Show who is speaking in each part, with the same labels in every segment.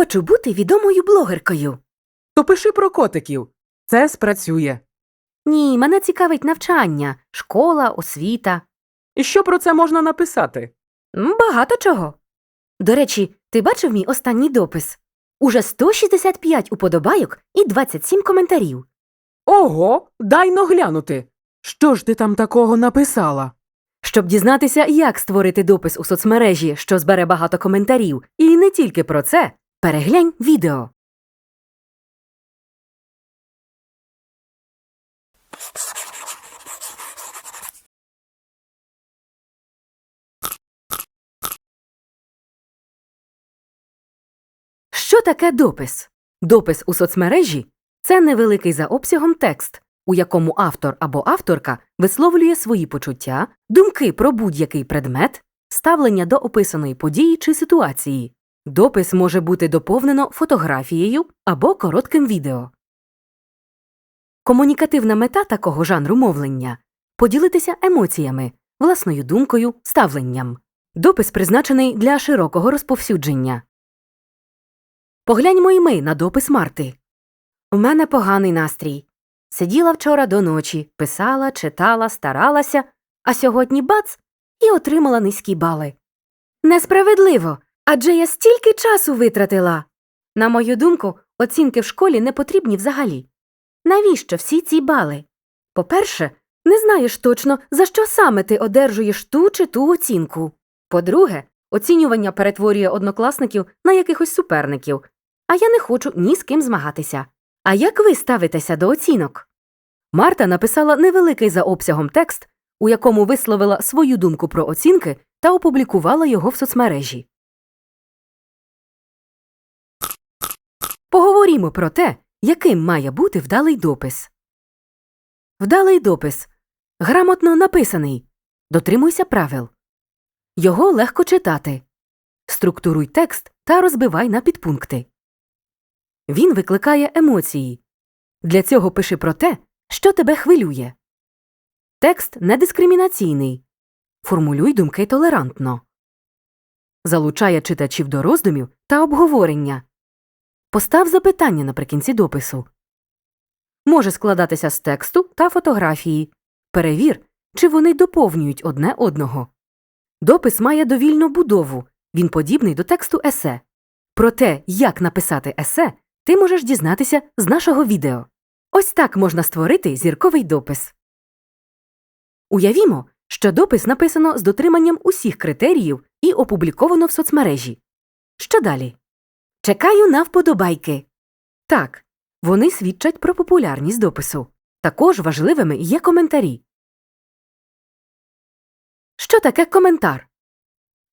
Speaker 1: Хочу бути відомою блогеркою.
Speaker 2: То пиши про котиків. Це спрацює.
Speaker 1: Ні, мене цікавить навчання, школа, освіта.
Speaker 2: І що про це можна написати?
Speaker 1: М, Багато чого. До речі, ти бачив мій останній допис? Уже 165 уподобайок і 27 коментарів.
Speaker 2: Ого, дай но глянути. Що ж ти там такого написала?
Speaker 1: Щоб дізнатися, як створити допис у соцмережі, що збере багато коментарів, і не тільки про це, переглянь відео. Що таке допис? Допис у соцмережі це невеликий за обсягом текст, у якому автор або авторка висловлює свої почуття, думки про будь-який предмет, ставлення до описаної події чи ситуації. Допис може бути доповнено фотографією або коротким відео. Комунікативна мета такого жанру мовлення поділитися емоціями, власною думкою, ставленням. Допис призначений для широкого розповсюдження. Погляньмо й ми на допис Марти. У мене поганий настрій. Сиділа вчора до ночі, писала, читала, старалася, а сьогодні бац і отримала низькі бали. Несправедливо, адже я стільки часу витратила. На мою думку, оцінки в школі не потрібні взагалі. Навіщо всі ці бали? По-перше, не знаєш точно, за що саме ти одержуєш ту чи ту оцінку. По-друге, оцінювання перетворює однокласників на якихось суперників, а я не хочу ні з ким змагатися. А як ви ставитеся до оцінок? Марта написала невеликий за обсягом текст, у якому висловила свою думку про оцінки та опублікувала його в соцмережі. Поговоримо про те, яким має бути вдалий допис. Вдалий допис грамотно написаний. Дотримуйся правил. Його легко читати. Структуруй текст та розбивай на підпункти. Він викликає емоції. Для цього пиши про те, що тебе хвилює. Текст недискримінаційний. Формулюй думки толерантно. Залучає читачів до роздумів та обговорення. Постав запитання наприкінці допису. Може складатися з тексту та фотографії. Перевір, чи вони доповнюють одне одного. Допис має довільну будову. Він подібний до тексту есе. Про те, як написати есе, ти можеш дізнатися з нашого відео. Ось так можна створити зірковий допис. Уявімо, що допис написано з дотриманням усіх критеріїв і опубліковано в соцмережі. Що далі? Чекаю на вподобайки. Так, вони свідчать про популярність допису. Також важливими є коментарі. Що таке коментар?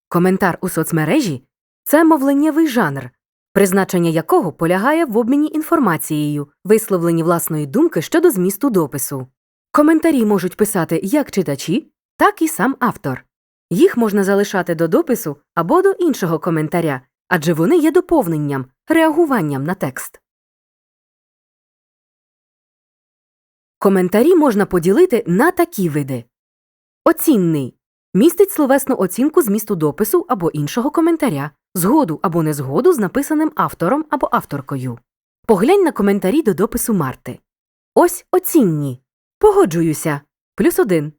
Speaker 1: Коментар у соцмережі це мовленнєвий жанр, призначення якого полягає в обміні інформацією, висловленні власної думки щодо змісту допису. Коментарі можуть писати як читачі, так і сам автор. Їх можна залишати до допису або до іншого коментаря, адже вони є доповненням, реагуванням на текст. Коментарі можна поділити на такі види. Оцінний містить словесну оцінку змісту допису або іншого коментаря, згоду або незгоду з написаним автором або авторкою. Поглянь на коментарі до допису Марти. Ось оцінні. Погоджуюся. Плюс один.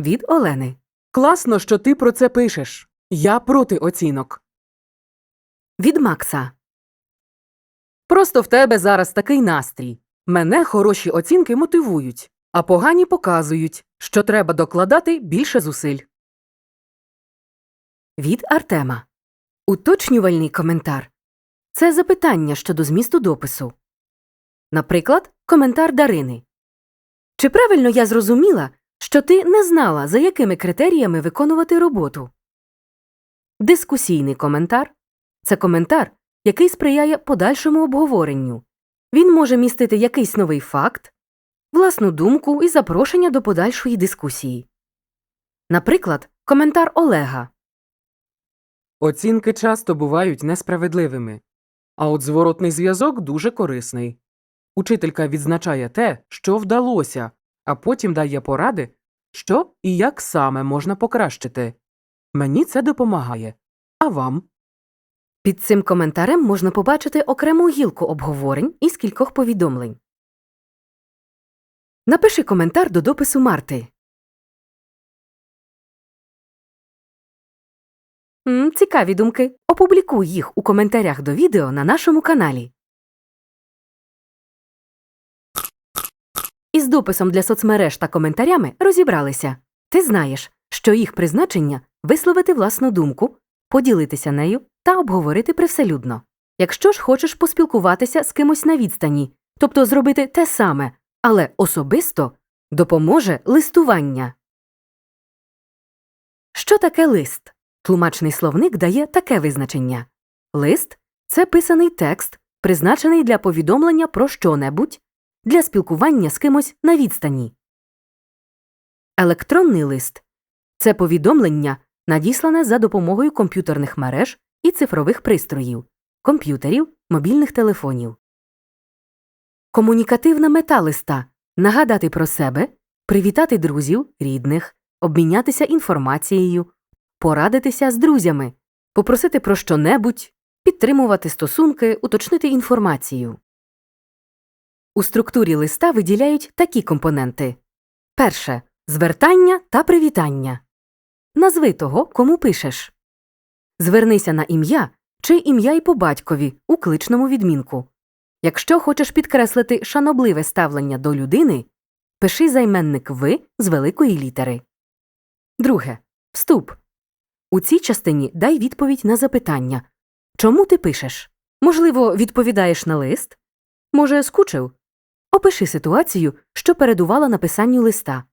Speaker 1: Від Олени.
Speaker 2: Класно, що ти про це пишеш. Я проти оцінок.
Speaker 1: Від Макса.
Speaker 2: Просто в тебе зараз такий настрій. Мене хороші оцінки мотивують, а погані показують, що треба докладати більше зусиль.
Speaker 1: Від Артема. Уточнювальний коментар. Це запитання щодо змісту допису. Наприклад, коментар Дарини. Чи правильно я зрозуміла, що ти не знала, за якими критеріями виконувати роботу? Дискусійний коментар це коментар, який сприяє подальшому обговоренню. Він може містити якийсь новий факт, власну думку і запрошення до подальшої дискусії. Наприклад, коментар Олега.
Speaker 2: Оцінки часто бувають несправедливими, а от зворотний зв'язок дуже корисний. Учителька відзначає те, що вдалося, а потім дає поради, що і як саме можна покращити. Мені це допомагає. А вам?
Speaker 1: Під цим коментарем можна побачити окрему гілку обговорень із кількох повідомлень. Напиши коментар до допису Марти. Цікаві думки. Опублікуй їх у коментарях до відео на нашому каналі. Із дописом для соцмереж та коментарями розібралися. Ти знаєш, що їх призначення висловити власну думку, поділитися нею та обговорити привселюдно. Якщо ж хочеш поспілкуватися з кимось на відстані, тобто зробити те саме, але особисто допоможе листування. Що таке лист? Тлумачний словник дає таке визначення. Лист це писаний текст, призначений для повідомлення про що-небудь, для спілкування з кимось на відстані. Електронний лист це повідомлення, надіслане за допомогою комп'ютерних мереж і цифрових пристроїв, комп'ютерів, мобільних телефонів. Комунікативна мета листа нагадати про себе, привітати друзів, рідних, обмінятися інформацією, порадитися з друзями, попросити про що-небудь, підтримувати стосунки, уточнити інформацію. У структурі листа виділяють такі компоненти перше звертання та привітання. Назви того, кому пишеш. Звернися на ім'я чи ім'я й по батькові у кличному відмінку. Якщо хочеш підкреслити шанобливе ставлення до людини, пиши займенник ви з великої літери. Друге. Вступ. У цій частині дай відповідь на запитання Чому ти пишеш? Можливо, відповідаєш на лист? Може, скучив? Опиши ситуацію, що передувала написанню листа.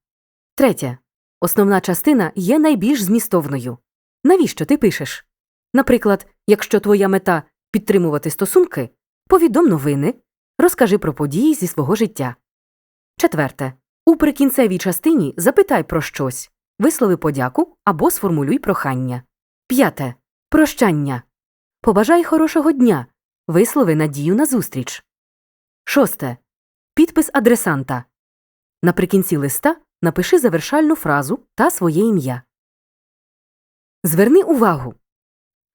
Speaker 1: Третє. Основна частина є найбільш змістовною. Навіщо ти пишеш? Наприклад, якщо твоя мета підтримувати стосунки, повідом новини, розкажи про події зі свого життя. Четверте. У прикінцевій частині запитай про щось, вислови подяку або сформулюй прохання. П'яте. Прощання. Побажай хорошого дня. Вислови надію на зустріч. Шосте. Підпис адресанта. Наприкінці листа напиши завершальну фразу та своє ім'я. Зверни увагу.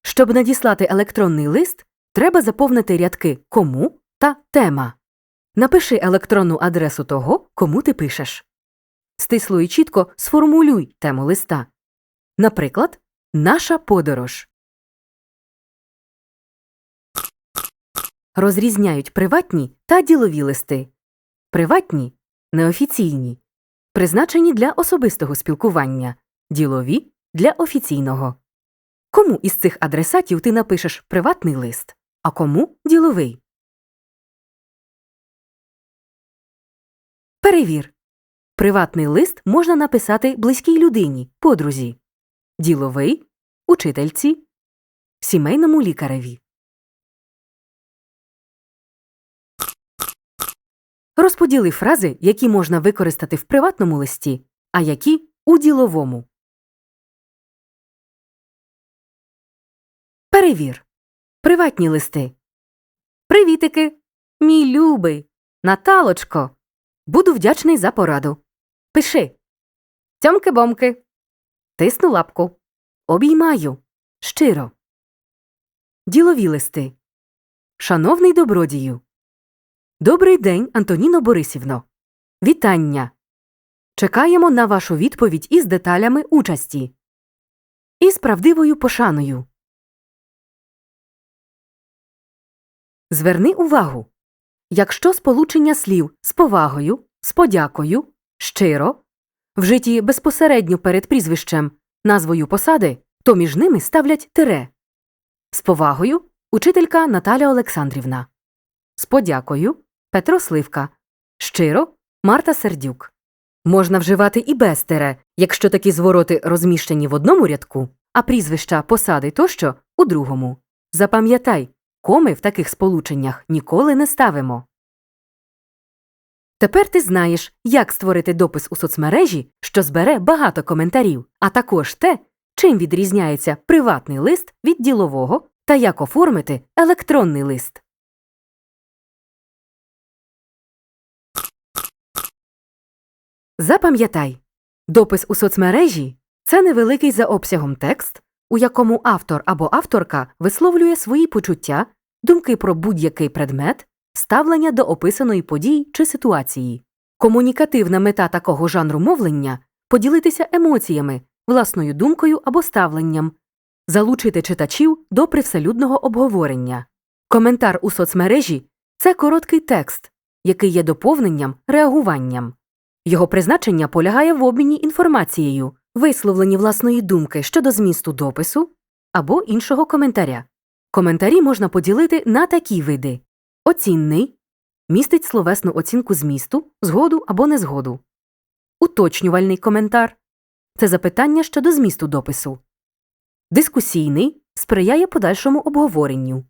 Speaker 1: Щоб надіслати електронний лист, треба заповнити рядки кому та тема. Напиши електронну адресу того, кому ти пишеш. Стисло і чітко сформулюй тему листа. Наприклад, наша подорож. Розрізняють приватні та ділові листи. Приватні неофіційні, призначені для особистого спілкування, ділові для офіційного. Кому із цих адресатів ти напишеш приватний лист, а кому діловий? Перевір. Приватний лист можна написати близькій людині, подрузі, діловий учительці, сімейному лікареві. Розподіли фрази, які можна використати в приватному листі, а які у діловому. Перевір. Приватні листи. Привітики. Мій любий. Наталочко. Буду вдячний за пораду. Пиши. Цьомки-бомки. Тисну лапку. Обіймаю. Щиро. Ділові листи. Шановний добродію. Добрий день, Антоніно Борисівно. Вітання. Чекаємо на вашу відповідь із деталями участі. І з правдивою пошаною. Зверни увагу. Якщо сполучення слів з повагою, з подякою, щиро, вжиті безпосередньо перед прізвищем, назвою посади, то між ними ставлять тире. З повагою учителька Наталя Олександрівна. З подякою Петро Сливка. Щиро Марта Сердюк. Можна вживати і без тире, якщо такі звороти розміщені в одному рядку, а прізвища, посади тощо у другому. Запам'ятай, коми в таких сполученнях ніколи не ставимо. Тепер ти знаєш, як створити допис у соцмережі, що збере багато коментарів, а також те, чим відрізняється приватний лист від ділового та як оформити електронний лист. Запам'ятай, допис у соцмережі це невеликий за обсягом текст, у якому автор або авторка висловлює свої почуття, думки про будь-який предмет, ставлення до описаної події чи ситуації. Комунікативна мета такого жанру мовлення поділитися емоціями, власною думкою або ставленням, залучити читачів до привселюдного обговорення. Коментар у соцмережі це короткий текст, який є доповненням, реагуванням. Його призначення полягає в обміні інформацією, висловленні власної думки щодо змісту допису або іншого коментаря. Коментарі можна поділити на такі види: оцінний. Містить словесну оцінку змісту, згоду або незгоду, уточнювальний коментар. Це запитання щодо змісту допису, дискусійний. Сприяє подальшому обговоренню,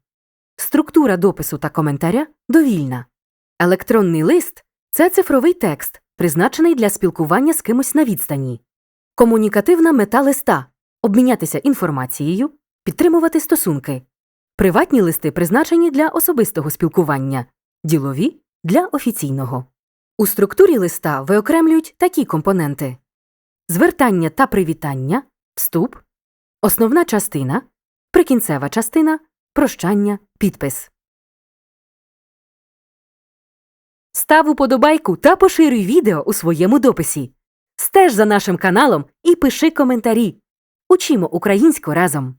Speaker 1: структура допису та коментаря довільна. Електронний лист. Це цифровий текст, призначений для спілкування з кимось на відстані. Комунікативна мета листа обмінятися інформацією, підтримувати стосунки. Приватні листи призначені для особистого спілкування, ділові для офіційного. У структурі листа виокремлюють такі компоненти: звертання та привітання, вступ, основна частина, прикінцева частина, прощання, підпис. Став уподобайку та поширюй відео у своєму дописі. Стеж за нашим каналом і пиши коментарі. Учимо українську разом.